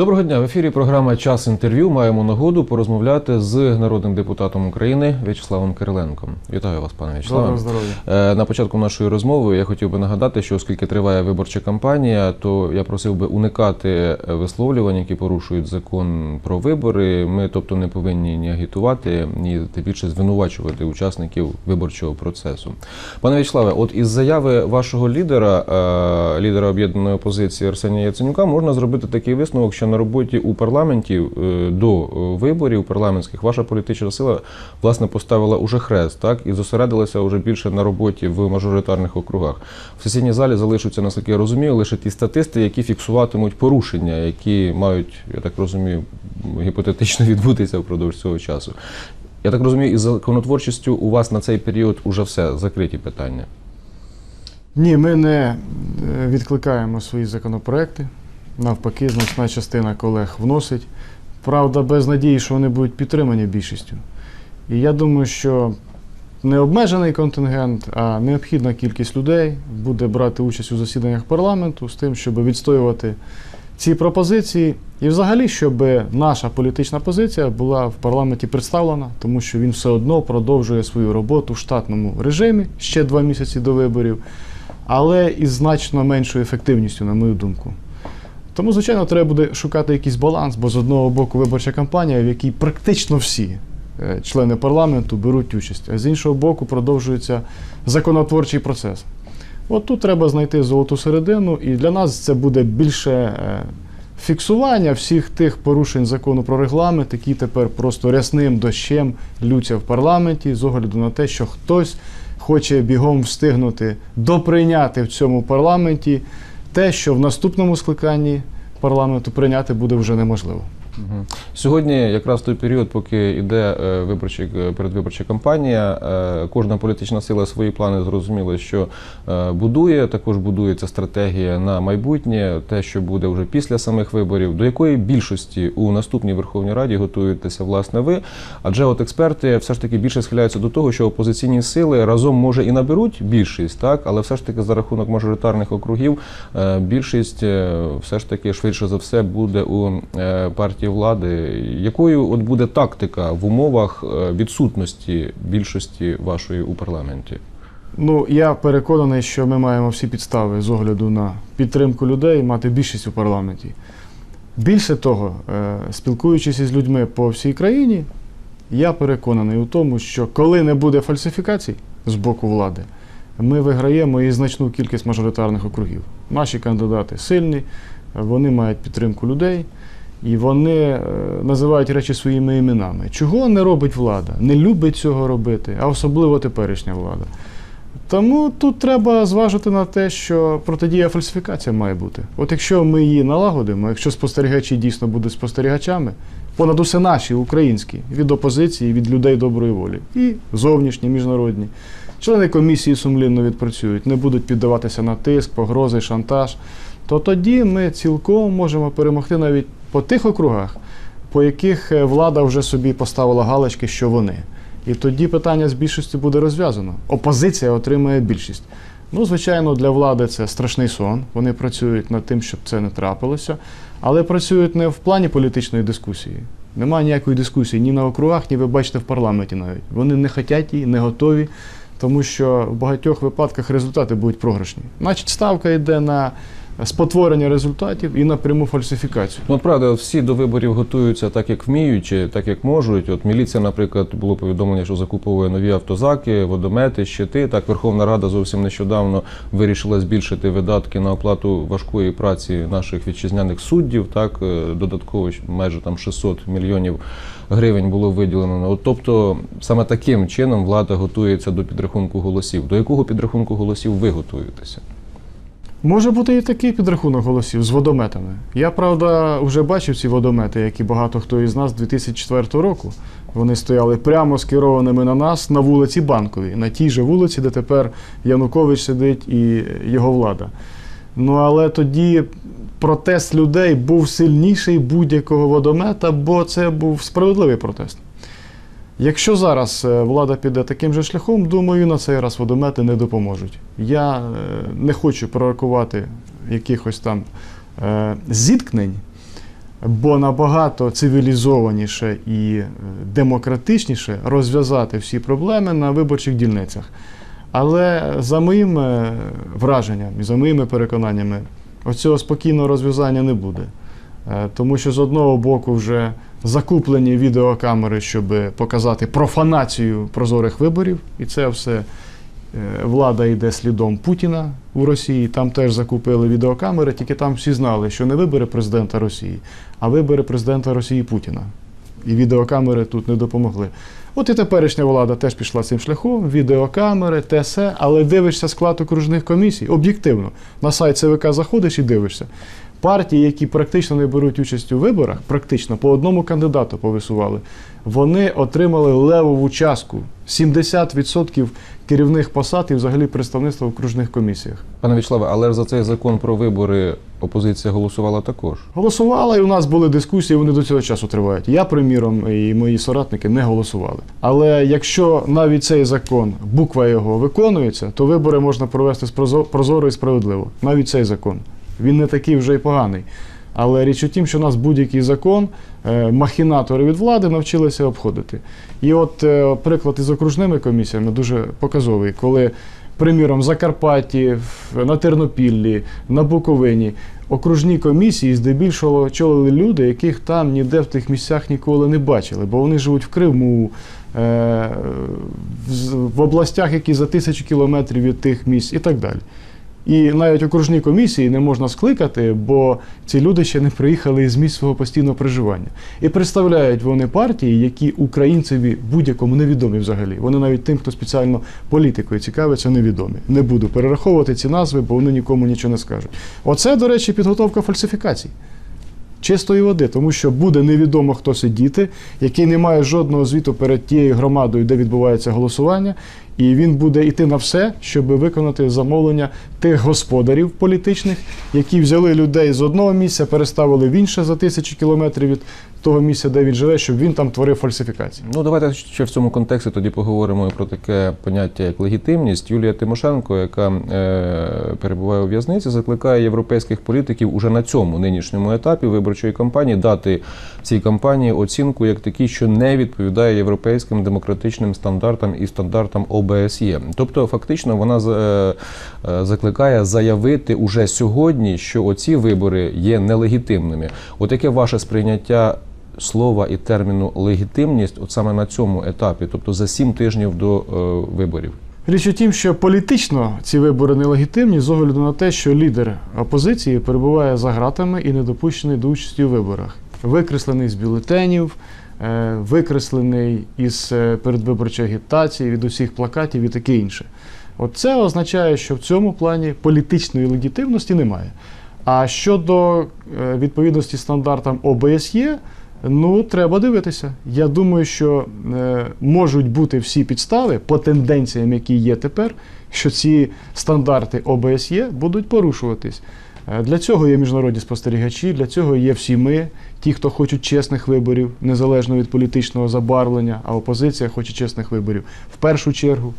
Доброго дня. В ефірі програма Час інтерв'ю. Маємо нагоду порозмовляти з народним депутатом України В'ячеславом Кириленком. Вітаю вас, пане В'ячеславе. Доброго здоров'я. Е, На початку нашої розмови я хотів би нагадати, що оскільки триває виборча кампанія, то я просив би уникати висловлювань, які порушують закон про вибори. Ми, тобто, не повинні ні агітувати, ні тим більше звинувачувати учасників виборчого процесу. Пане В'ячеславе, от із заяви вашого лідера, е, лідера об'єднаної опозиції Арсенія Яценюка, можна зробити такий висновок, що на роботі у парламенті е, до е, виборів парламентських ваша політична сила власне поставила уже хрест, так і зосередилася уже більше на роботі в мажоритарних округах. В сесійній залі залишаться, наскільки я розумію, лише ті статисти, які фіксуватимуть порушення, які мають, я так розумію, гіпотетично відбутися впродовж цього часу. Я так розумію, із законотворчістю у вас на цей період уже все закриті питання. Ні, ми не е, відкликаємо свої законопроекти. Навпаки, значна частина колег вносить. Правда, без надії, що вони будуть підтримані більшістю. І я думаю, що не обмежений контингент, а необхідна кількість людей буде брати участь у засіданнях парламенту з тим, щоб відстоювати ці пропозиції. І взагалі, щоб наша політична позиція була в парламенті представлена, тому що він все одно продовжує свою роботу в штатному режимі ще два місяці до виборів, але із значно меншою ефективністю, на мою думку. Тому, звичайно, треба буде шукати якийсь баланс, бо з одного боку виборча кампанія, в якій практично всі е, члени парламенту беруть участь, а з іншого боку продовжується законотворчий процес. От тут треба знайти золоту середину, і для нас це буде більше е, фіксування всіх тих порушень закону про регламент, які тепер просто рясним дощем лються в парламенті з огляду на те, що хтось хоче бігом встигнути доприйняти в цьому парламенті те, що в наступному скликанні парламенту прийняти буде вже неможливо. Сьогодні, якраз той період, поки йде виборча е, передвиборча кампанія, е, кожна політична сила свої плани зрозуміла, що е, будує. Також будується стратегія на майбутнє, те, що буде вже після самих виборів. До якої більшості у наступній Верховній Раді готуєтеся власне ви? Адже от експерти все ж таки більше схиляються до того, що опозиційні сили разом може і наберуть більшість, так але все ж таки за рахунок мажоритарних округів більшість все ж таки швидше за все буде у е, влади. Якою от буде тактика в умовах е, відсутності більшості вашої у парламенті? Ну, я переконаний, що ми маємо всі підстави з огляду на підтримку людей мати більшість у парламенті. Більше того, е, спілкуючись із людьми по всій країні, я переконаний у тому, що коли не буде фальсифікацій з боку влади, ми виграємо і значну кількість мажоритарних округів. Наші кандидати сильні, вони мають підтримку людей. І вони е, називають речі своїми іменами. Чого не робить влада? Не любить цього робити, а особливо теперішня влада. Тому тут треба зважити на те, що протидія фальсифікація має бути. От якщо ми її налагодимо, якщо спостерігачі дійсно будуть спостерігачами, понад усе наші, українські, від опозиції, від людей доброї волі, і зовнішні, міжнародні, члени комісії сумлінно відпрацюють, не будуть піддаватися на тиск, погрози, шантаж, то тоді ми цілком можемо перемогти навіть по тих округах, по яких е, влада вже собі поставила галочки, що вони. І тоді питання з більшістю буде розв'язано. Опозиція отримає більшість. Ну, звичайно, для влади це страшний сон. Вони працюють над тим, щоб це не трапилося, але працюють не в плані політичної дискусії. Немає ніякої дискусії ні на округах, ні ви бачите в парламенті навіть. Вони не хочуть її, не готові, тому що в багатьох випадках результати будуть програшні. Значить, ставка йде на спотворення результатів і на пряму фальсифікацію. Ну, правда, всі до виборів готуються так, як вміють, так як можуть. От міліція, наприклад, було повідомлення, що закуповує нові автозаки, водомети, щити. Так, Верховна Рада зовсім нещодавно вирішила збільшити видатки на оплату важкої праці наших вітчизняних суддів. Так, е, додатково майже там 600 мільйонів гривень було виділено. От, тобто, саме таким чином влада готується до підрахунку голосів. До якого підрахунку голосів ви готуєтеся? Може бути і такий підрахунок голосів з водометами. Я, правда, вже бачив ці водомети, як і багато хто із нас 2004 року. Вони стояли прямо скерованими на нас на вулиці Банковій, на тій же вулиці, де тепер Янукович сидить і його влада. Ну але тоді протест людей був сильніший будь-якого водомета, бо це був справедливий протест. Якщо зараз е, влада піде таким же шляхом, думаю, на цей раз водомети не допоможуть. Я е, не хочу пророкувати якихось там е, зіткнень, бо набагато цивілізованіше і демократичніше розв'язати всі проблеми на виборчих дільницях. Але за моїм враженням і за моїми переконаннями, оцього спокійного розв'язання не буде. Тому що з одного боку вже закуплені відеокамери, щоб показати профанацію прозорих виборів, і це все е, влада йде слідом Путіна у Росії. Там теж закупили відеокамери, тільки там всі знали, що не вибори президента Росії, а вибори президента Росії Путіна. І відеокамери тут не допомогли. От і теперішня влада теж пішла цим шляхом, відеокамери, все, але дивишся склад окружних комісій, об'єктивно. На сайт ЦВК заходиш і дивишся. Партії, які практично не беруть участь у виборах, практично по одному кандидату повисували, вони отримали левову частку 70% керівних посад і взагалі представництва в окружних комісіях. Пане Вячеславе, але за цей закон про вибори опозиція голосувала також. Голосувала, і у нас були дискусії, вони до цього часу тривають. Я, приміром, і мої соратники не голосували. Але якщо навіть цей закон, буква його виконується, то вибори можна провести прозоро і справедливо. Навіть цей закон. Він не такий вже й поганий. Але річ у тім, що нас будь-який закон е, махінатори від влади навчилися обходити. І от е, приклад із окружними комісіями дуже показовий, коли, приміром, в Закарпатті, на Тернопіллі, на Буковині окружні комісії здебільшого очолили люди, яких там ніде в тих місцях ніколи не бачили, бо вони живуть в Криму, е, в областях, які за тисячу кілометрів від тих місць і так далі. І навіть окружні комісії не можна скликати, бо ці люди ще не приїхали із місць свого постійного проживання. І представляють вони партії, які українцеві будь-якому невідомі взагалі. Вони навіть тим, хто спеціально політикою цікавиться, невідомі. Не буду перераховувати ці назви, бо вони нікому нічого не скажуть. Оце, до речі, підготовка фальсифікацій. Чистої води, тому що буде невідомо хто сидіти, який не має жодного звіту перед тією громадою, де відбувається голосування, і він буде йти на все, щоб виконати замовлення тих господарів політичних, які взяли людей з одного місця, переставили в інше за тисячі кілометрів від того місця, де він живе, щоб він там творив фальсифікації. Ну, давайте ще в цьому контексті тоді поговоримо про таке поняття як легітимність. Юлія Тимошенко, яка е, перебуває у в'язниці, закликає європейських політиків уже на цьому нинішньому етапі виборчої кампанії дати цій кампанії оцінку як такій, що не відповідає європейським демократичним стандартам і стандартам ОБСЄ. Тобто, фактично, вона е, е, закликає заявити уже сьогодні, що оці вибори є нелегітимними. От яке ваше сприйняття слова і терміну легітимність от саме на цьому етапі, тобто за сім тижнів до е, виборів. Річ у тім, що політично ці вибори нелегітимні з огляду на те, що лідер опозиції перебуває за ґратами і не допущений до участі у виборах. Викреслений з бюлетенів, викреслений із е, передвиборчої агітації, від усіх плакатів і таке інше. От це означає, що в цьому плані політичної легітимності немає. А щодо е, відповідності стандартам ОБСЄ, ну треба дивитися. Я думаю, що е, можуть бути всі підстави по тенденціям, які є тепер, що ці стандарти ОБСЄ будуть порушуватись. Е, Для цього є міжнародні спостерігачі, для цього є всі ми, ті, хто хочуть чесних виборів, незалежно від політичного забарвлення, а опозиція хоче чесних виборів в першу чергу.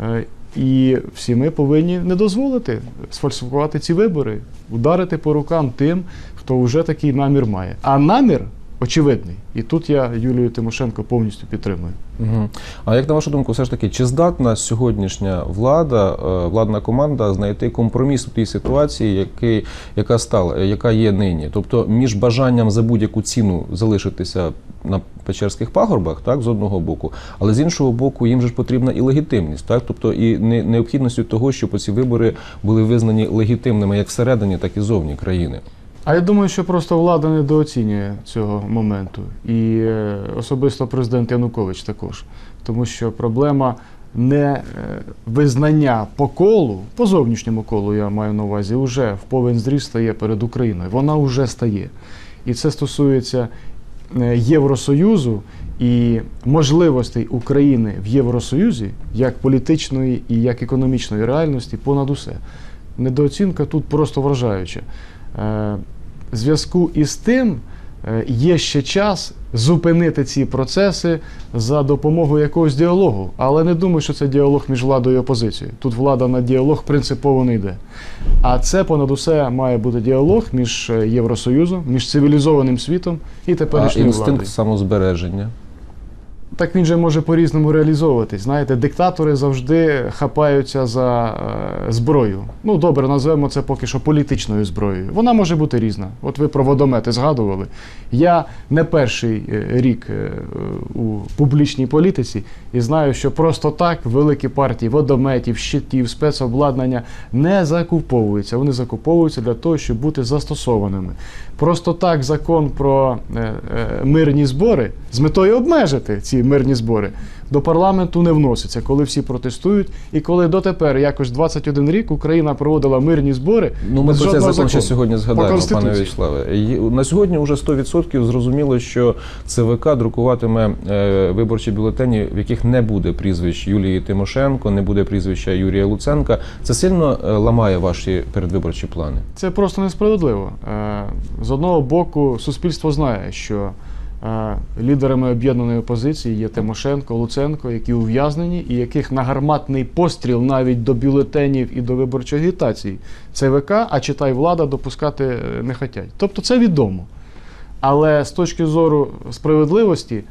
Е, І всі ми повинні не дозволити сфальсифікувати ці вибори, ударити по рукам тим, хто вже такий намір має. А намір очевидний. І тут я Юлію Тимошенко повністю підтримую. Угу. А як на вашу думку, все ж таки, чи здатна сьогоднішня влада, е, владна команда знайти компроміс у тій ситуації, який, яка стала, яка є нині? Тобто між бажанням за будь-яку ціну залишитися на Печерських пагорбах, так, з одного боку, але з іншого боку, їм же ж потрібна і легітимність, так, тобто і не- необхідністю того, щоб ці вибори були визнані легітимними як всередині, так і зовні країни. А я думаю, що просто влада недооцінює цього моменту. І е, особисто президент Янукович також. Тому що проблема не е, визнання по колу, по зовнішньому колу я маю на увазі, вже в повен зріст стає перед Україною. Вона вже стає. І це стосується е, Євросоюзу і можливостей України в Євросоюзі як політичної і як економічної реальності понад усе. Недооцінка тут просто вражаюча. Е, В зв'язку із тим, е, є ще час зупинити ці процеси за допомогою якогось діалогу. Але не думаю, що це діалог між владою і опозицією. Тут влада на діалог принципово не йде. А це понад усе має бути діалог між е, Євросоюзом, між цивілізованим світом і А теперішньою інстинкт самозбереження. Так він же може по-різному реалізовуватись. Знаєте, диктатори завжди хапаються за е, зброю. Ну, добре, назвемо це поки що політичною зброєю. Вона може бути різна. От ви про водомети згадували. Я не перший е, рік е, у публічній політиці і знаю, що просто так великі партії водометів, щитів, спецобладнання не закуповуються. Вони закуповуються для того, щоб бути застосованими. Просто так закон про мирні збори з метою обмежити ці мирні збори до парламенту не вноситься, коли всі протестують, і коли дотепер, якось 21 рік, Україна проводила мирні збори. Ну, ми про жодного закон ще сьогодні згадаємо, пане. Вячеславе. На сьогодні вже 100% зрозуміло, що ЦВК друкуватиме е, виборчі бюлетені, в яких не буде прізвищ Юлії Тимошенко, не буде прізвища Юрія Луценка. Це сильно е, ламає ваші передвиборчі плани. Це просто несправедливо. Е, З одного боку, суспільство знає, що лідерами об'єднаної опозиції є Тимошенко, Луценко, які ув'язнені, і яких на гарматний постріл навіть до бюлетенів і до виборчої агітації ЦВК, а читай влада, допускати е, не хотять. Тобто це відомо. Але з точки зору справедливості,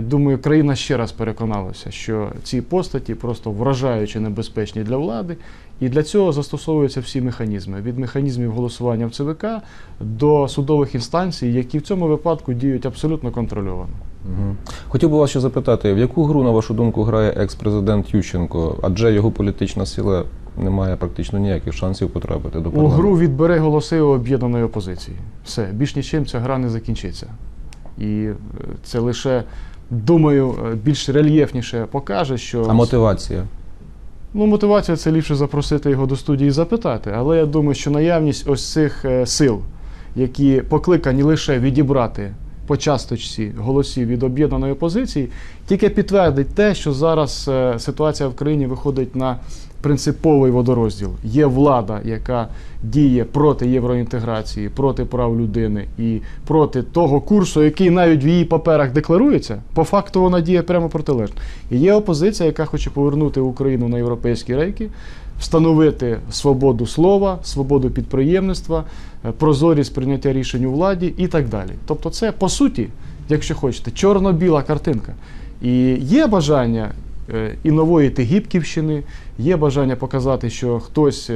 думаю, країна ще раз переконалася, що ці постаті просто вражаючи небезпечні для влади, і для цього застосовуються всі механізми: від механізмів голосування в ЦВК до судових інстанцій, які в цьому випадку діють абсолютно контрольовано. Угу. Хотів би вас ще запитати, в яку гру, на вашу думку, грає екс-президент Ющенко? Адже його політична сила не має практично ніяких шансів потрапити до У гру відбере голоси у об'єднаної опозиції. Все, більш нічим ця гра не закінчиться. І е, це лише, думаю, е, більш рельєфніше покаже, що А мотивація? Ну, мотивація це ліпше запросити його до студії і запитати. Але я думаю, що наявність ось цих е, сил, які покликані лише відібрати по часточці голосів від об'єднаної опозиції, тільки підтвердить те, що зараз е, ситуація в країні виходить на принциповий водорозділ. Є влада, яка діє проти євроінтеграції, проти прав людини і проти того курсу, який навіть в її паперах декларується. По факту вона діє прямо протилежно. І є опозиція, яка хоче повернути Україну на європейські рейки, встановити свободу слова, свободу підприємництва, е, прозорість прийняття рішень у владі і так далі. Тобто, це по суті, якщо хочете, чорно-біла картинка. І є бажання е, і нової Тегіпківщини, є бажання показати, що хтось.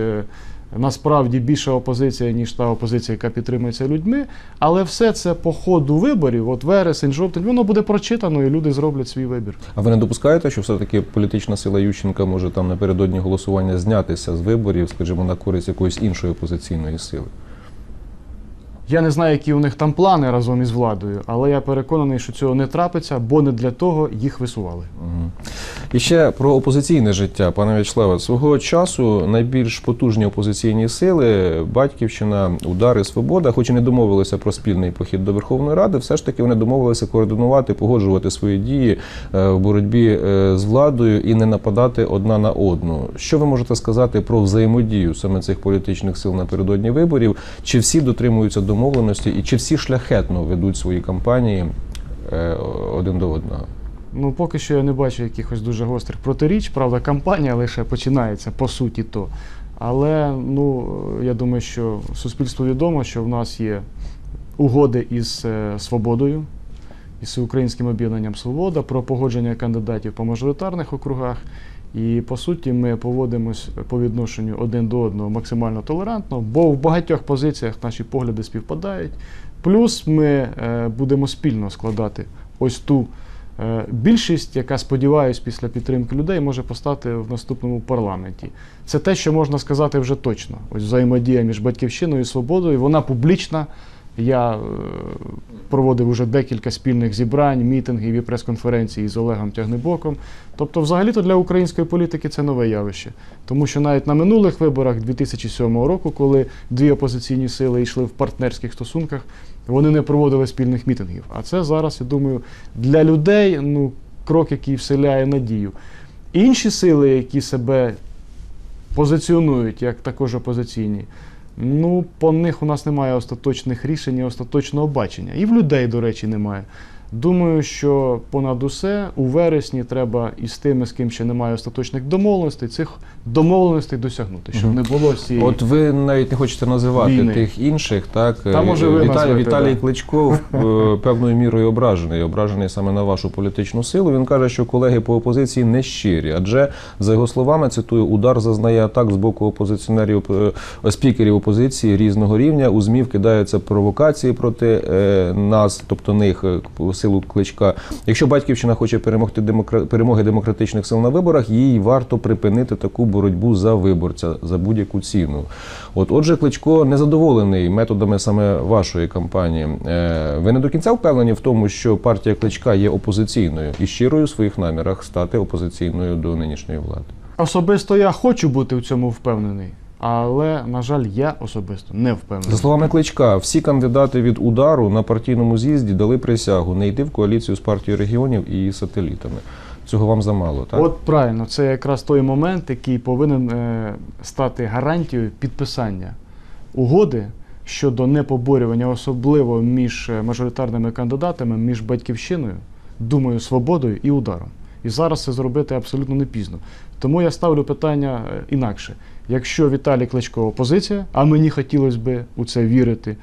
Насправді більша опозиція, ніж та опозиція, яка підтримується людьми, але все це по ходу виборів, от вересень, жовтень, воно буде прочитано, і люди зроблять свій вибір. А ви не допускаєте, що все-таки політична сила Ющенка може там напередодні голосування знятися з виборів, скажімо, на користь якоїсь іншої опозиційної сили? Я не знаю, які у них там плани разом із владою, але я переконаний, що цього не трапиться, бо не для того їх висували. І ще про опозиційне життя, пане В'ячеславе. Свого часу найбільш потужні опозиційні сили Батьківщина, Удари, Свобода, хоч і не домовилися про спільний похід до Верховної Ради, все ж таки вони домовилися координувати, погоджувати свої дії е, в боротьбі е, з владою і не нападати одна на одну. Що ви можете сказати про взаємодію саме цих політичних сил напередодні виборів? Чи всі дотримуються домовленості, і чи всі шляхетно ведуть свої кампанії е, один до одного? Ну, поки що я не бачу якихось дуже гострих протиріч. Правда, кампанія лише починається по суті то. Але ну, я думаю, що суспільству відомо, що в нас є угоди із е, свободою, із українським об'єднанням Свобода про погодження кандидатів по мажоритарних округах. І по суті, ми поводимось по відношенню один до одного максимально толерантно, бо в багатьох позиціях наші погляди співпадають. Плюс ми е, будемо спільно складати ось ту більшість, яка, сподіваюся, після підтримки людей може постати в наступному парламенті. Це те, що можна сказати вже точно. Ось взаємодія між батьківщиною і свободою, вона публічна. Я е, проводив уже декілька спільних зібрань, мітингів і прес-конференцій з Олегом Тягнебоком. Тобто, взагалі-то для української політики це нове явище. Тому що навіть на минулих виборах 2007 року, коли дві опозиційні сили йшли в партнерських стосунках, вони не проводили спільних мітингів. А це зараз, я думаю, для людей ну, крок, який вселяє надію. Інші сили, які себе позиціонують як також опозиційні, Ну, по них у нас немає остаточних рішень і остаточного бачення. І в людей, до речі, немає. Думаю, що понад усе у вересні треба із тими, з ким ще немає остаточних домовленостей, цих домовленостей досягнути, щоб не було цієї. От ви навіть не хочете називати Війни. тих інших, так? Та, може, ви Віталій, назвете, Віталій да. Кличко е, певною мірою ображений, ображений саме на вашу політичну силу. Він каже, що колеги по опозиції не щирі, адже за його словами, цитую, удар зазнає атак з боку опозиціонерів е, спікерів опозиції різного рівня. У ЗМІ вкидаються провокації проти е, нас, тобто них силу кличка. Якщо батьківщина хоче перемогти демокра... перемоги демократичних сил на виборах, їй варто припинити таку боротьбу за виборця за будь-яку ціну. От, отже, кличко незадоволений методами саме вашої кампанії. Е, ви не до кінця впевнені в тому, що партія кличка є опозиційною і щирою у своїх намірах стати опозиційною до нинішньої влади. Особисто я хочу бути в цьому впевнений, але, на жаль, я особисто не впевнений. За словами кличка, всі кандидати від удару на партійному з'їзді дали присягу не йти в коаліцію з партією регіонів і її сателітами. Цього вам замало, так? От правильно, це якраз той момент, який повинен е, стати гарантією підписання угоди щодо непоборювання, особливо між е, мажоритарними кандидатами, між батьківщиною, думаю, свободою і ударом. І зараз це зробити абсолютно не пізно. Тому я ставлю питання е, інакше. Якщо Віталій Кличко опозиція, а мені хотілося б у це вірити,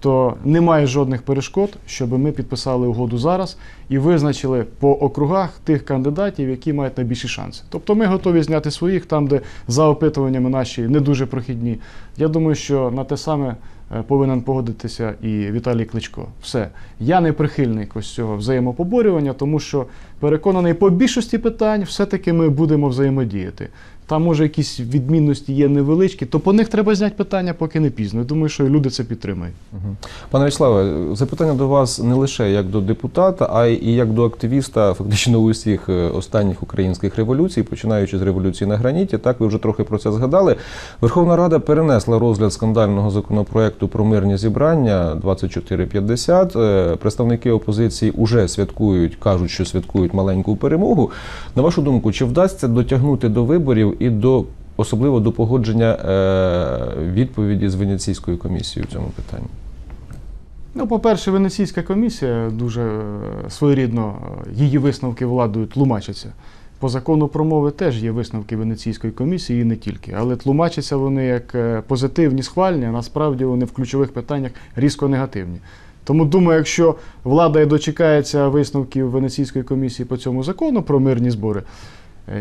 то немає жодних перешкод, щоб ми підписали угоду зараз і визначили по округах тих кандидатів, які мають найбільші шанси. Тобто ми готові зняти своїх там, де за опитуваннями наші не дуже прохідні. Я думаю, що на те саме е, повинен погодитися і Віталій Кличко. Все. Я не прихильник ось цього взаємопоборювання, тому що переконаний по більшості питань все-таки ми будемо взаємодіяти. Там, може, якісь відмінності є невеличкі, то по них треба зняти питання, поки не пізно. Я думаю, що люди це підтримають. Пане Вячеславе, запитання до вас не лише як до депутата, а й як до активіста фактично усіх е, останніх українських революцій, починаючи з революції на граніті. Так, ви вже трохи про це згадали. Верховна Рада перенесла розгляд скандального законопроекту про мирні зібрання 2450. Е, Представники опозиції уже святкують, кажуть, що святкують маленьку перемогу. На вашу думку, чи вдасться дотягнути до виборів і до особливо до погодження е, відповіді з Венеційською комісією в цьому питанні? Ну, по-перше, Венеційська комісія дуже е, своєрідно е, її висновки владою тлумачаться. По закону про мови теж є висновки Венеційської комісії і не тільки. Але тлумачаться вони як позитивні, схвальні, а насправді вони в ключових питаннях різко негативні. Тому думаю, якщо влада і дочекається висновків Венеційської комісії по цьому закону про мирні збори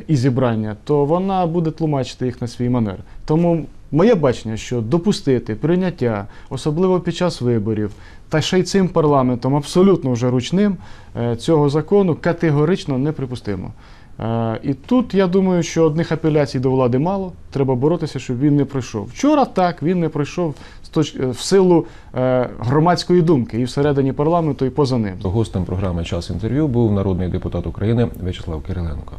і зібрання, то вона буде тлумачити їх на свій манер. Тому моє бачення, що допустити прийняття, особливо під час виборів, та ще й цим парламентом абсолютно вже ручним, е, цього закону категорично неприпустимо. Е, І тут я думаю, що одних апеляцій до влади мало. Треба боротися, щоб він не пройшов. Вчора так він не пройшов е, в силу громадської думки і всередині парламенту, і поза ним. Гостем програми Час інтерв'ю був народний депутат України В'ячеслав Кириленко.